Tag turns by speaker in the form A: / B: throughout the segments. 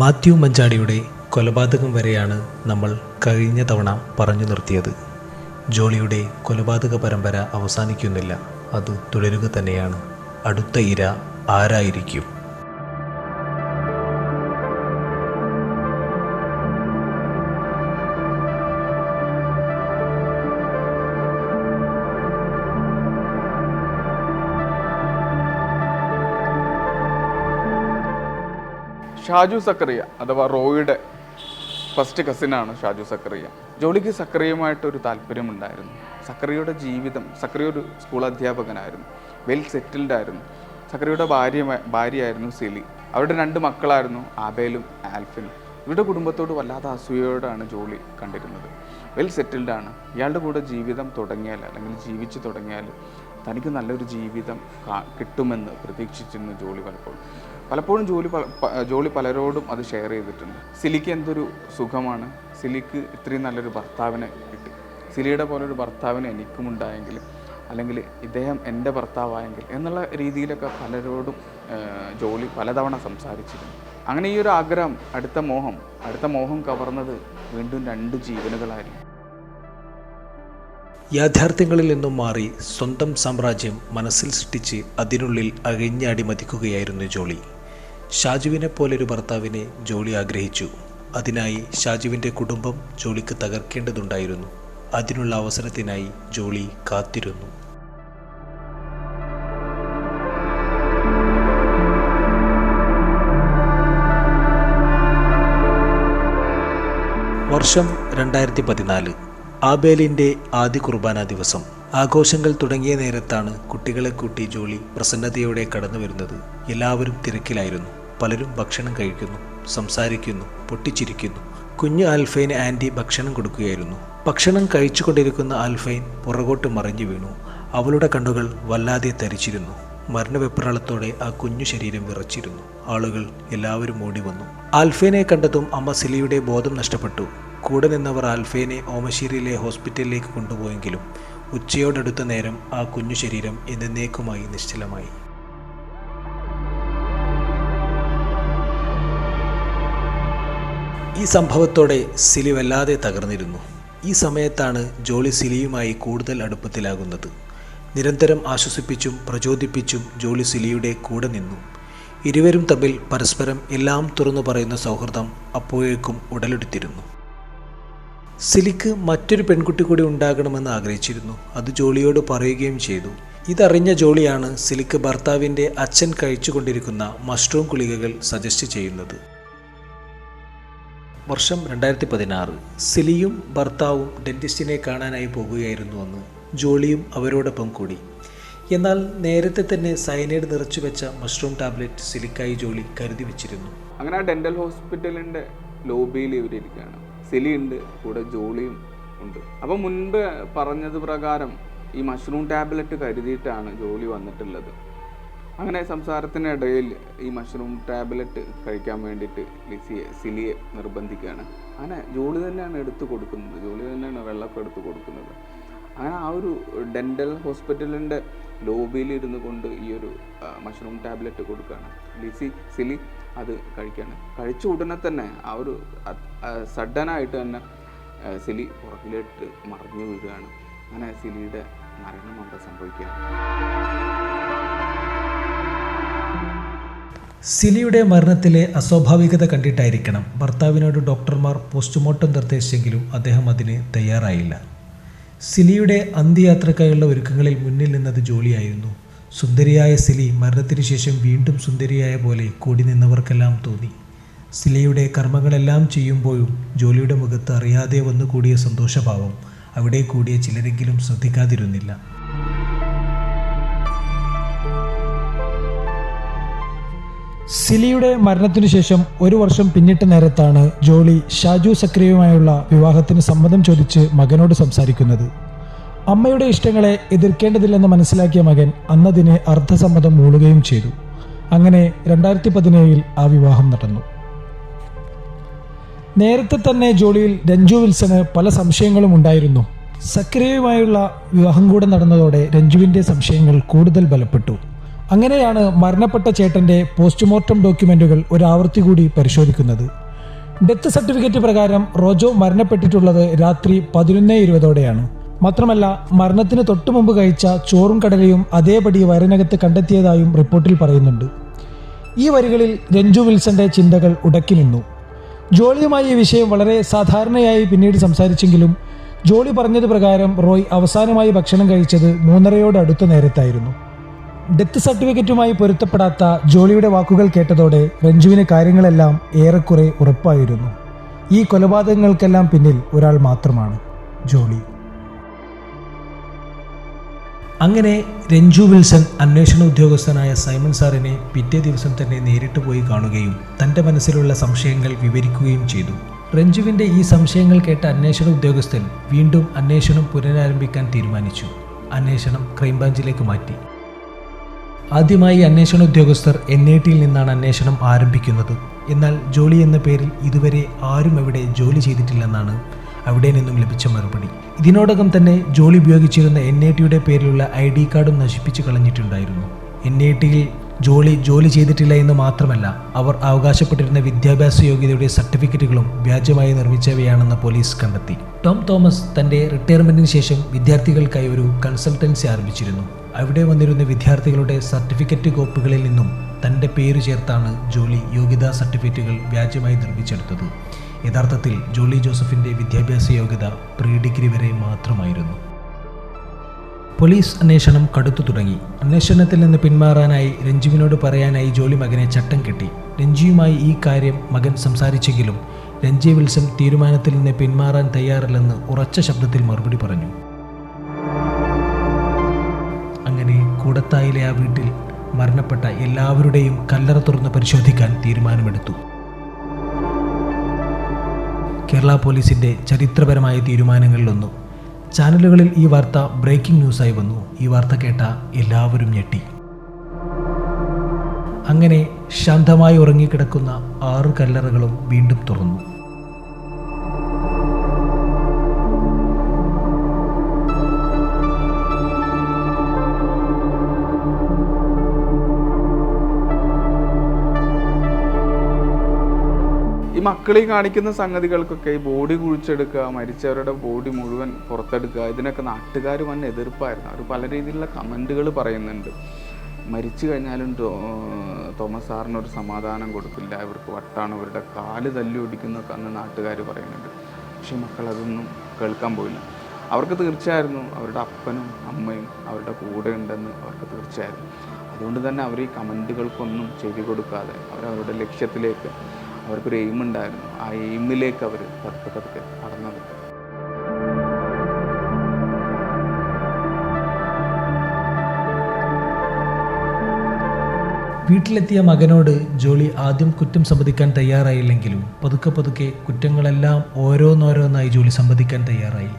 A: മാത്യു മഞ്ചാടിയുടെ കൊലപാതകം വരെയാണ് നമ്മൾ കഴിഞ്ഞ തവണ പറഞ്ഞു നിർത്തിയത്. ജോളിയുടെ കൊലപാതക പരമ്പര അവസാനിക്കുന്നില്ല. അത് തുടരുക തന്നെയാണ്. അടുത്ത ഇര ആരായിരിക്കും?
B: ഷാജു സക്കറിയ അഥവാ റോയുടെ ഫസ്റ്റ് കസിനാണ് ഷാജു സക്കറിയ. ജോളിക്ക് സക്കറിയുമായിട്ടൊരു താല്പര്യമുണ്ടായിരുന്നു. സക്കറിയുടെ ജീവിതം സക്കറിയ ഒരു സ്കൂൾ അധ്യാപകനായിരുന്നു. വെൽ സെറ്റിൽഡ് ആയിരുന്നു. സക്കറിയുടെ ഭാര്യ ഭാര്യയായിരുന്നു സിലി. അവരുടെ രണ്ട് മക്കളായിരുന്നു ആബേലും ആൽഫിനും ഇവരുടെ കുടുംബത്തോട് വല്ലാത്ത അസൂയയോടാണ് ജോളി കണ്ടിരുന്നത്. വെൽ സെറ്റിൽഡ് ആണ്. ഇയാളുടെ കൂടെ ജീവിതം തുടങ്ങിയാൽ അല്ലെങ്കിൽ ജീവിച്ചു തുടങ്ങിയാൽ തനിക്ക് നല്ലൊരു ജീവിതം കിട്ടുമെന്ന് പ്രതീക്ഷിച്ചിരുന്നു ജോളി പലപ്പോഴും. പലപ്പോഴും ജോലി ജോലി പലരോടും അത് ഷെയർ ചെയ്തിട്ടുണ്ട്. സിലിക്ക് എന്തൊരു സുഖമാണ്? സിലിക്ക് ഇത്രയും നല്ലൊരു ഭർത്താവിനെ കിട്ടി. സിലിയുടെ പോലൊരു ഭർത്താവിന് എനിക്കും ഉണ്ടായെങ്കിൽ അല്ലെങ്കിൽ ഇദ്ദേഹം എന്റെ ഭർത്താവായെങ്കിൽ എന്നുള്ള രീതിയിലൊക്കെ പലരോടും ജോലി പലതവണ സംസാരിച്ചിരുന്നു. അങ്ങനെ ഈ ഒരു ആഗ്രഹം അടുത്ത മോഹം അടുത്ത മോഹം കവർന്നത് വീണ്ടും രണ്ട് ജീവനുകളായിരുന്നു.
A: യാഥാർത്ഥ്യങ്ങളിൽ നിന്നും മാറി സ്വന്തം സാമ്രാജ്യം മനസ്സിൽ സൃഷ്ടിച്ച് അതിനുള്ളിൽ അഴിഞ്ഞാടി മതിക്കുകയായിരുന്നു ജോളി. ഷാജുവിനെ പോലൊരു ഭർത്താവിനെ ജോളി ആഗ്രഹിച്ചു. അതിനായി ഷാജുവിന്റെ കുടുംബം ജോളിക്ക് തകർക്കേണ്ടതുണ്ടായിരുന്നു. അതിനുള്ള അവസരത്തിനായി ജോളി കാത്തിരുന്നു. വർഷം രണ്ടായിരത്തി പതിനാല് ആബേലിന്റെ ആദ്യ കുർബാന ദിവസം. ആഘോഷങ്ങൾ തുടങ്ങിയ നേരത്താണ് കുട്ടികളെ കൂട്ടി ജോളി പ്രസന്നതയോടെ കടന്നു വരുന്നത് എല്ലാവരും തിരക്കിലായിരുന്നു. പലരും ഭക്ഷണം കഴിക്കുന്നു സംസാരിക്കുന്നു പൊട്ടിച്ചിരിക്കുന്നു. കുഞ്ഞു ആൽഫൈന് ആന്റി ഭക്ഷണം കൊടുക്കുകയായിരുന്നു. ഭക്ഷണം കഴിച്ചുകൊണ്ടിരിക്കുന്ന ആൽഫൈൻ പുറകോട്ട് മറിഞ്ഞു വീണു. അവളുടെ കണ്ണുകൾ വല്ലാതെ തരിച്ചിരുന്നു. മരണവെപ്രാളത്തോടെ ആ കുഞ്ഞു ശരീരം വിറച്ചിരുന്നു. ആളുകൾ എല്ലാവരും ഓടി വന്നു. ആൽഫേനെ കണ്ടതും അമ്മ സിലിയുടെ ബോധം നഷ്ടപ്പെട്ടു. കൂടെ നിന്നവർ ആൽഫേനെ ഓമശ്ശേരിയിലെ ഹോസ്പിറ്റലിലേക്ക് കൊണ്ടുപോയെങ്കിലും ഉച്ചയോടടുത്ത നേരം ആ കുഞ്ഞു ശരീരം എന്നേക്കുമായി നിശ്ചലമായി. ഈ സംഭവത്തോടെ സിലി വല്ലാതെ തകർന്നിരുന്നു. ഈ സമയത്താണ് ജോളി സിലിയുമായി കൂടുതൽ അടുപ്പത്തിലാകുന്നത്. നിരന്തരം ആശ്വസിപ്പിച്ചും പ്രചോദിപ്പിച്ചും ജോളി സിലിയുടെ കൂടെ നിന്നു. ഇരുവരും തമ്മിൽ പരസ്പരം എല്ലാം തുറന്നു പറയുന്ന സൗഹൃദം അപ്പോഴേക്കും ഉടലെടുത്തിരുന്നു. സിലിക്ക് മറ്റൊരു പെൺകുട്ടി കൂടി ഉണ്ടാകണമെന്ന് ആഗ്രഹിച്ചിരുന്നു. അത് ജോളിയോട് പറയുകയും ചെയ്തു. ഇതറിഞ്ഞ ജോളിയാണ് സിലിക്ക് ഭർത്താവിന്റെ അച്ഛൻ കഴിച്ചുകൊണ്ടിരിക്കുന്ന മഷ്റൂം ഗുളികകൾ സജസ്റ്റ് ചെയ്യുന്നത്. വർഷം രണ്ടായിരത്തി പതിനാറ് സിലിയും ഭർത്താവും ഡെന്റിസ്റ്റിനെ കാണാനായി പോകുകയായിരുന്നു അന്ന് ജോളിയും അവരോടൊപ്പം കൂടി. എന്നാൽ നേരത്തെ തന്നെ സയനൈഡ് നിറച്ചു വെച്ച മഷ്റൂം ടാബ്ലറ്റ് സിലിക്കായി ജോളി കരുതി വെച്ചിരുന്നു.
B: അങ്ങനെ ആ ഡെന്റൽ ഹോസ്പിറ്റലിന്റെ ലോബിയിൽ ഇവരിയ്ക്കുകയാണ് സിലിയുണ്ട് കൂടെ ജോളിയും ഉണ്ട്. അപ്പോൾ മുൻപ് പറഞ്ഞത് പ്രകാരം ഈ മഷ്റൂം ടാബ്ലറ്റ് കരുതിയിട്ടാണ് ജോലി വന്നിട്ടുള്ളത്. അങ്ങനെ സംസാരത്തിനിടയിൽ ഈ മഷ്റൂം ടാബ്ലറ്റ് കഴിക്കാൻ വേണ്ടിയിട്ട് ലിസിയെ സിലിയെ നിർബന്ധിക്കുകയാണ്. അങ്ങനെ ജോലി തന്നെയാണ് എടുത്തു കൊടുക്കുന്നത്. ജോലി തന്നെയാണ് വെള്ളം എടുത്തു കൊടുക്കുന്നത്. അങ്ങനെ ആ ഒരു ഡെന്റൽ ഹോസ്പിറ്റലിന്റെ ലോബിയിൽ ഇരുന്ന് കൊണ്ട് ഈ ഒരു മഷ്റൂം ടാബ്ലറ്റ് കൊടുക്കുകയാണ്. ലിസി സിലി അത് കഴിക്കുകയാണ്. കഴിച്ച ഉടനെ തന്നെ ആ ഒരു സഡനായിട്ട് തന്നെ സിലി പുറകിലോട്ട് മറിഞ്ഞു വീഴുകയാണ്. അങ്ങനെ സിലിയുടെ മരണം അവിടെ സംഭവിക്കുകയാണ്.
A: സിലിയുടെ മരണത്തിലെ അസ്വാഭാവികത കണ്ടിട്ടായിരിക്കണം ഭർത്താവിനോട് ഡോക്ടർമാർ പോസ്റ്റ്മോർട്ടം നിർദ്ദേശിച്ചെങ്കിലും അദ്ദേഹം അതിന് തയ്യാറായില്ല. സിലിയുടെ അന്ത്യയാത്രക്കായുള്ള ഒരുക്കങ്ങളിൽ മുന്നിൽ നിന്നത് ജോലിയായിരുന്നു. സുന്ദരിയായ സിലി മരണത്തിന് ശേഷം വീണ്ടും സുന്ദരിയായ പോലെ കൂടി നിന്നവർക്കെല്ലാം തോന്നി. സിലിയുടെ കർമ്മങ്ങളെല്ലാം ചെയ്യുമ്പോഴും ജോലിയുടെ മുഖത്ത് അറിയാതെ വന്നുകൂടിയ സന്തോഷഭാവം അവിടെ കൂടിയ ചിലരെങ്കിലും ശ്രദ്ധിക്കാതിരുന്നില്ല.
C: സിലിയുടെ മരണത്തിനു ശേഷം ഒരു വർഷം പിന്നിട്ട നേരത്താണ് ജോളി ഷാജു സക്രിയുമായുള്ള വിവാഹത്തിന് സമ്മതം ചോദിച്ച് മകനോട് സംസാരിക്കുന്നത്. അമ്മയുടെ ഇഷ്ടങ്ങളെ എതിർക്കേണ്ടതില്ലെന്ന് മനസ്സിലാക്കിയ മകൻ അന്നതിന് അർദ്ധസമ്മതം മൂളുകയും ചെയ്തു. അങ്ങനെ രണ്ടായിരത്തി പതിനേഴിൽ ആ വിവാഹം നടന്നു. നേരത്തെ തന്നെ ജോളിയിൽ രഞ്ജു വിൽസന് പല സംശയങ്ങളും ഉണ്ടായിരുന്നു. സക്രിയയുമായുള്ള വിവാഹം കൂടെ നടന്നതോടെ രഞ്ജുവിന്റെ സംശയങ്ങൾ കൂടുതൽ ബലപ്പെട്ടു. അങ്ങനെയാണ് മരണപ്പെട്ട ചേട്ടന്റെ പോസ്റ്റ്മോർട്ടം ഡോക്യുമെന്റുകൾ ഒരു ആവൃത്തി കൂടി പരിശോധിക്കുന്നത്. ഡെത്ത് സർട്ടിഫിക്കറ്റ് പ്രകാരം റോജോ മരണപ്പെട്ടിട്ടുള്ളത് രാത്രി പതിനൊന്ന് ഇരുപതോടെയാണ്. മാത്രമല്ല മരണത്തിന് തൊട്ടു മുമ്പ് കഴിച്ച ചോറും കടലയും അതേപടി വയറിനകത്ത് കണ്ടെത്തിയതായും റിപ്പോർട്ടിൽ പറയുന്നുണ്ട്. ഈ വരികളിൽ രഞ്ജു വിൽസന്റെ ചിന്തകൾ ഉടക്കി നിന്നു. ജോളിയുമായി ഈ വിഷയം വളരെ സാധാരണയായി പിന്നീട് സംസാരിച്ചെങ്കിലും ജോളി പറഞ്ഞത് പ്രകാരം റോയ് അവസാനമായി ഭക്ഷണം കഴിച്ചത് മൂന്നരയോട് അടുത്ത നേരത്തായിരുന്നു. ഡെത്ത് സർട്ടിഫിക്കറ്റുമായി പൊരുത്തപ്പെടാത്ത ജോളിയുടെ വാക്കുകൾ കേട്ടതോടെ രഞ്ജുവിന് കാര്യങ്ങളെല്ലാം ഏറെക്കുറെ ഉറപ്പായിരുന്നു. ഈ കൊലപാതകങ്ങൾക്കെല്ലാം പിന്നിൽ ഒരാൾ മാത്രമാണ് ജോളി.
A: അങ്ങനെ രഞ്ജു വിൽസൺ അന്വേഷണ ഉദ്യോഗസ്ഥനായ സൈമൺ സാറിനെ പിറ്റേ ദിവസം തന്നെ നേരിട്ട് പോയി കാണുകയും തന്റെ മനസ്സിലുള്ള സംശയങ്ങൾ വിവരിക്കുകയും ചെയ്തു. രഞ്ജുവിന്റെ ഈ സംശയങ്ങൾ കേട്ട അന്വേഷണ ഉദ്യോഗസ്ഥൻ വീണ്ടും അന്വേഷണം പുനരാരംഭിക്കാൻ തീരുമാനിച്ചു. അന്വേഷണം ക്രൈംബ്രാഞ്ചിലേക്ക് മാറ്റി. ആദ്യമായി അന്വേഷണ ഉദ്യോഗസ്ഥർ എൻ ഐ ടിയിൽ നിന്നാണ് അന്വേഷണം ആരംഭിക്കുന്നത്. എന്നാൽ ജോളി എന്ന പേരിൽ ഇതുവരെ ആരും അവിടെ ജോലി ചെയ്തിട്ടില്ലെന്നാണ് അവിടെ നിന്നും ലഭിച്ച മറുപടി. ഇതിനോടകം തന്നെ ജോളി ഉപയോഗിച്ചിരുന്ന എൻ ഐ ടിയുടെ പേരിലുള്ള ഐ ഡി കാർഡും നശിപ്പിച്ചു കളഞ്ഞിട്ടുണ്ടായിരുന്നു. എൻ ഐ ടിയിൽ ജോളി ജോലി ചെയ്തിട്ടില്ല എന്ന് മാത്രമല്ല അവർ അവകാശപ്പെട്ടിരുന്ന വിദ്യാഭ്യാസ യോഗ്യതയുടെ സർട്ടിഫിക്കറ്റുകളും വ്യാജമായി നിർമ്മിച്ചവയാണെന്ന് പോലീസ് കണ്ടെത്തി. ടോം തോമസ് തന്റെ റിട്ടയർമെന്റിന് ശേഷം വിദ്യാർത്ഥികൾക്കായി ഒരു കൺസൾട്ടൻസി ആരംഭിച്ചിരുന്നു. അവിടെ വന്നിരുന്ന വിദ്യാർത്ഥികളുടെ സർട്ടിഫിക്കറ്റ് കോപ്പികളിൽ നിന്നും തന്റെ പേര് ചേർത്താണ് ജോലി യോഗ്യതാ സർട്ടിഫിക്കറ്റുകൾ വ്യാജമായി നിർമ്മിച്ചെടുത്തത്. യഥാർത്ഥത്തിൽ ജോളി ജോസഫിന്റെ വിദ്യാഭ്യാസ യോഗ്യത പ്രീ ഡിഗ്രി വരെ മാത്രമായിരുന്നു. പോലീസ് അന്വേഷണം കടുത്തു തുടങ്ങി. അന്വേഷണത്തിൽ നിന്ന് പിന്മാറാനായി രഞ്ജുവിനോട് പറയാനായി ജോലി മകനെ ചട്ടം കെട്ടി. രഞ്ജിയുമായി ഈ കാര്യം മകൻ സംസാരിച്ചെങ്കിലും രഞ്ജി വിൽസൺ തീരുമാനത്തിൽ നിന്ന് പിന്മാറാൻ തയ്യാറല്ലെന്ന് ഉറച്ച ശബ്ദത്തിൽ മറുപടി പറഞ്ഞു. അങ്ങനെ കൂടത്തായിലെ ആ വീട്ടിൽ മരണപ്പെട്ട എല്ലാവരുടെയും കല്ലറ തുറന്ന് പരിശോധിക്കാൻ തീരുമാനമെടുത്തു. കേരള പോലീസിന്റെ ചരിത്രപരമായ തീരുമാനങ്ങളിലൊന്നും ചാനലുകളിൽ ഈ വാർത്ത ബ്രേക്കിംഗ് ന്യൂസായി വന്നു. ഈ വാർത്ത കേട്ട എല്ലാവരും ഞെട്ടി. അങ്ങനെ ശാന്തമായി ഉറങ്ങിക്കിടക്കുന്ന ആറ് കല്ലറകളും വീണ്ടും തുറന്നു.
B: ഈ മക്കളീ കാണിക്കുന്ന സംഗതികൾക്കൊക്കെ ഈ ബോഡി കുഴിച്ചെടുക്കുക മരിച്ചവരുടെ ബോഡി മുഴുവൻ പുറത്തെടുക്കുക ഇതിനൊക്കെ നാട്ടുകാർ വൻ എതിർപ്പായിരുന്നു. അവർ പല രീതിയിലുള്ള കമന്റുകൾ പറയുന്നുണ്ട്. മരിച്ചു കഴിഞ്ഞാലും തോമസ് സാറിന് ഒരു സമാധാനം കൊടുക്കില്ല. ഇവർക്ക് വട്ടാണ് ഇവരുടെ കാൽ തല്ലി ഒടിക്കുന്നൊക്കെ അന്ന് നാട്ടുകാർ പറയുന്നുണ്ട്. പക്ഷേ മക്കൾ അതൊന്നും കേൾക്കാൻ പോയില്ല. അവർക്ക് തീർച്ചയായിരുന്നു അവരുടെ അപ്പനും അമ്മയും അവരുടെ കൂടെ ഉണ്ടെന്ന് അവർക്ക് തീർച്ചയായിരുന്നു. അതുകൊണ്ട് തന്നെ അവർ ഈ കമന്റുകൾക്കൊന്നും ചെവി കൊടുക്കാതെ അവരവരുടെ ലക്ഷ്യത്തിലേക്ക് അവർക്കൊരു എയിം ഉണ്ടായിരുന്നു. ആ എയിമിലേക്ക് അവർ പതുക്കെ പതുക്കെ കടന്നത്.
A: വീട്ടിലെത്തിയ മകനോട് ജോളി ആദ്യം കുറ്റം സമ്മതിക്കാൻ തയ്യാറായില്ലെങ്കിലും പതുക്കെ പതുക്കെ കുറ്റങ്ങളെല്ലാം ഓരോന്നോരോന്നായി ജോലി സമ്മതിക്കാൻ തയ്യാറായി.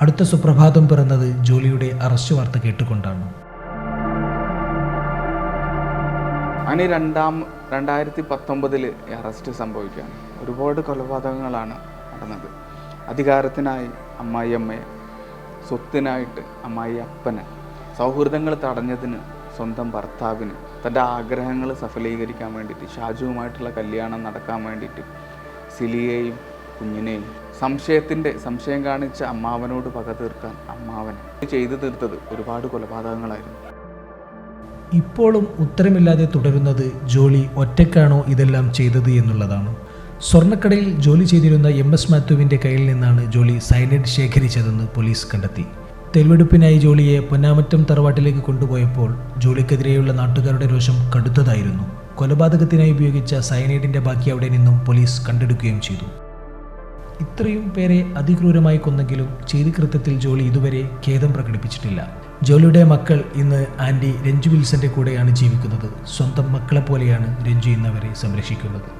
A: അടുത്ത സുപ്രഭാതം പിറന്നത് ജോലിയുടെ അറസ്റ്റ് വാർത്ത കേട്ടുകൊണ്ടാണ്.
B: ഈ രണ്ടാം രണ്ടായിരത്തി പത്തൊമ്പതിൽ അറസ്റ്റ് സംഭവിക്കുകയാണ്. ഒരുപാട് കൊലപാതകങ്ങളാണ് നടന്നത്. അധികാരത്തിനായി അമ്മായിയമ്മയെ സ്വത്തിനായിട്ട് അമ്മായി അപ്പനെ സൗഹൃദങ്ങൾ തടഞ്ഞതിന് സ്വന്തം ഭർത്താവിന് തന്റെ ആഗ്രഹങ്ങൾ സഫലീകരിക്കാൻ വേണ്ടിയിട്ട് ഷാജുവുമായിട്ടുള്ള കല്യാണം നടക്കാൻ വേണ്ടിയിട്ട് സിലിയെയും കുഞ്ഞിനെയും സംശയത്തിന്റെ സംശയം കാണിച്ച അമ്മാവനോട് പക തീർക്കാൻ അമ്മാവൻ ചെയ്തു തീർത്തത് ഒരുപാട് കൊലപാതകങ്ങളായിരുന്നു.
A: ഇപ്പോഴും ഉത്തരമില്ലാതെ തുടരുന്നത് ജോളി ഒറ്റയ്ക്കാണോ ഇതെല്ലാം ചെയ്തത് എന്നുള്ളതാണ്. സ്വർണക്കടയിൽ ജോലി ചെയ്തിരുന്ന എം എസ് മാത്യുവിന്റെ കയ്യിൽ നിന്നാണ് ജോളി സൈനൈഡ് ശേഖരിച്ചതെന്ന് പോലീസ് കണ്ടെത്തി. തെളിവെടുപ്പിനായി ജോളിയെ പൊന്നാമറ്റം തറവാട്ടിലേക്ക് കൊണ്ടുപോയപ്പോൾ ജോളിക്കെതിരെയുള്ള നാട്ടുകാരുടെ രോഷം കടുത്തതായിരുന്നു. കൊലപാതകത്തിനായി ഉപയോഗിച്ച സയനൈഡിന്റെ ബാക്കി അവിടെ നിന്നും പോലീസ് കണ്ടെടുക്കുകയും ചെയ്തു. ഇത്രയും പേരെ അതിക്രൂരമായി കൊന്നെങ്കിലും ചെയ്തി കൃത്യത്തിൽ ജോളി ഇതുവരെ ഖേദം പ്രകടിപ്പിച്ചിട്ടില്ല. ജോളിയുടെ മക്കൾ ഇന്ന് ആന്റി രഞ്ജു വിൽസന്റെ കൂടെയാണ് ജീവിക്കുന്നത്. സ്വന്തം മക്കളെ പോലെയാണ് രഞ്ജു ഇന്നവരെ സംരക്ഷിക്കുന്നത്.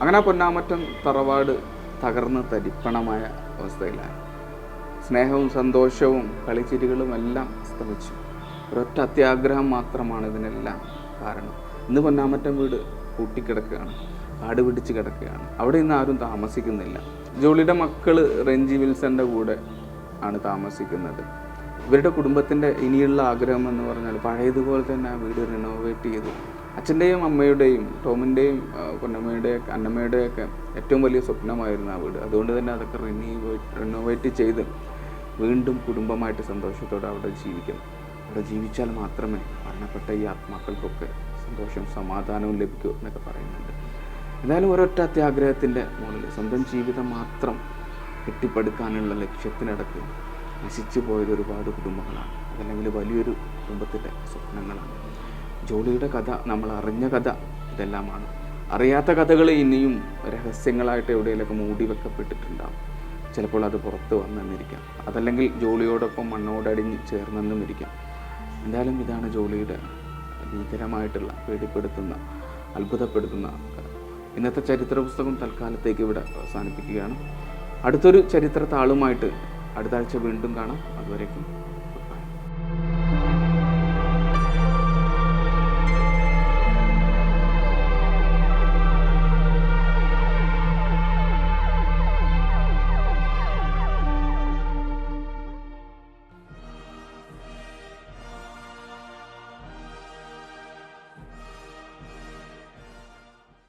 B: അങ്ങനെ പൊന്നാമറ്റം തറവാട് തകർന്ന് തരിപ്പണമായ അവസ്ഥയിലാണ് സ്നേഹവും സന്തോഷവും കളിച്ചിരികളും എല്ലാം സ്തമിച്ചു ഒരൊറ്റ അത്യാഗ്രഹം മാത്രമാണ് ഇതിനെല്ലാം. കാരണം. ഇന്ന് പൊന്നാമറ്റം വീട് പൂട്ടിക്കിടക്കുകയാണ്. കാട് പിടിച്ച് കിടക്കുകയാണ്. അവിടെ ഇന്ന് ആരും താമസിക്കുന്നില്ല. ജോളിയുടെ മക്കൾ റെഞ്ചി വിൽസന്റെ കൂടെ ആണ് താമസിക്കുന്നത്. ഇവരുടെ കുടുംബത്തിന്റെ ഇനിയുള്ള ആഗ്രഹം എന്ന് പറഞ്ഞാൽ പഴയതുപോലെ തന്നെ ആ വീട് റിനോവേറ്റ് ചെയ്തു. അച്ഛന്റെയും അമ്മയുടെയും ടോമിന്റെയും പൊന്നമ്മയുടെയും അന്നമ്മയുടെയൊക്കെ ഏറ്റവും വലിയ സ്വപ്നമായിരുന്നു ആ വീട്. അതുകൊണ്ട് തന്നെ അതൊക്കെ റിനീവേറ്റ് റിനോവേറ്റ് ചെയ്ത് വീണ്ടും കുടുംബമായിട്ട് സന്തോഷത്തോടെ അവിടെ ജീവിക്കണം അവിടെ ജീവിച്ചാൽ മാത്രമേ മരണപ്പെട്ട ഈ ആത്മാക്കൾക്കൊക്കെ സന്തോഷവും സമാധാനവും ലഭിക്കും എന്നൊക്കെ പറയുന്നുണ്ട്. എന്നാലും ഒരൊറ്റ അത്യാഗ്രഹത്തിന്റെ മുകളിൽ സ്വന്തം ജീവിതം മാത്രം കെട്ടിപ്പടുക്കാനുള്ള ലക്ഷ്യത്തിനടക്ക് നശിച്ചു പോയത് ഒരുപാട് കുടുംബങ്ങളാണ്. അതല്ലെങ്കിൽ വലിയൊരു കുടുംബത്തിന്റെ സ്വപ്നങ്ങളാണ്. ജോളിയുടെ കഥ നമ്മൾ അറിഞ്ഞ കഥ ഇതെല്ലാമാണ്. അറിയാത്ത കഥകൾ ഇനിയും രഹസ്യങ്ങളായിട്ട് എവിടെയെങ്കിലൊക്കെ മൂടി വെക്കപ്പെട്ടിട്ടുണ്ടാവും. ചിലപ്പോൾ അത് പുറത്ത് വന്നെന്നിരിക്കാം. അതല്ലെങ്കിൽ ജോളിയോടൊപ്പം മണ്ണോടടിഞ്ഞ് ചേർന്നെന്നും ഇരിക്കാം. എന്തായാലും ഇതാണ് ജോളിയുടെ ഭീകരമായിട്ടുള്ള പേടിപ്പെടുത്തുന്ന അത്ഭുതപ്പെടുത്തുന്ന ഇന്നത്തെ ചരിത്ര പുസ്തകം തൽക്കാലത്തേക്ക് ഇവിടെ അവസാനിപ്പിക്കുകയാണ്. അടുത്തൊരു ചരിത്ര താളുമായിട്ട് അടുത്ത ആഴ്ച വീണ്ടും കാണാം. അതുവരേക്കും